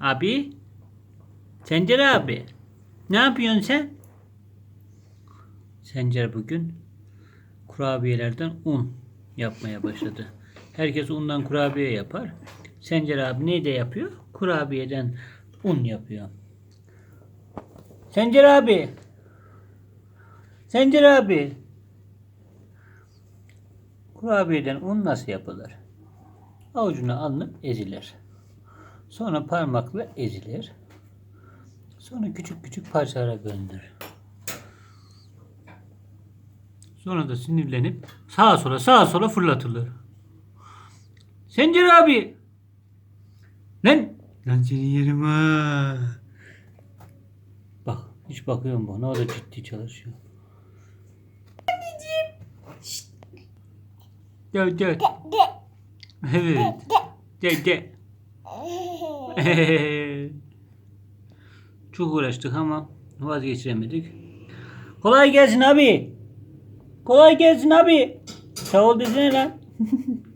Abi? Sencer abi. Ne yapıyorsun sen? Sencer bugün kurabiyelerden un yapmaya başladı. Herkes undan kurabiye yapar. Sencer abi ne de yapıyor? Kurabiyeden un yapıyor. Sencer abi. Sencer abi. Kurabiyeden un nasıl yapılır? Avucuna alınıp ezilir. Sonra parmakla ezilir. Sonra küçük küçük parçalara bölünür. Sonra da sinirlenip sağa sola sağa sola fırlatılır. Sencer abi. Lan. Lan seni yerim ha. Bak hiç bakıyorum bana o da ciddi çalışıyor. Anneciğim. Gel gel. Evet. Gel gel. Çok uğraştık ama vazgeçiremedik. Kolay gelsin abi. Kolay gelsin abi. Sağ ol desene lan.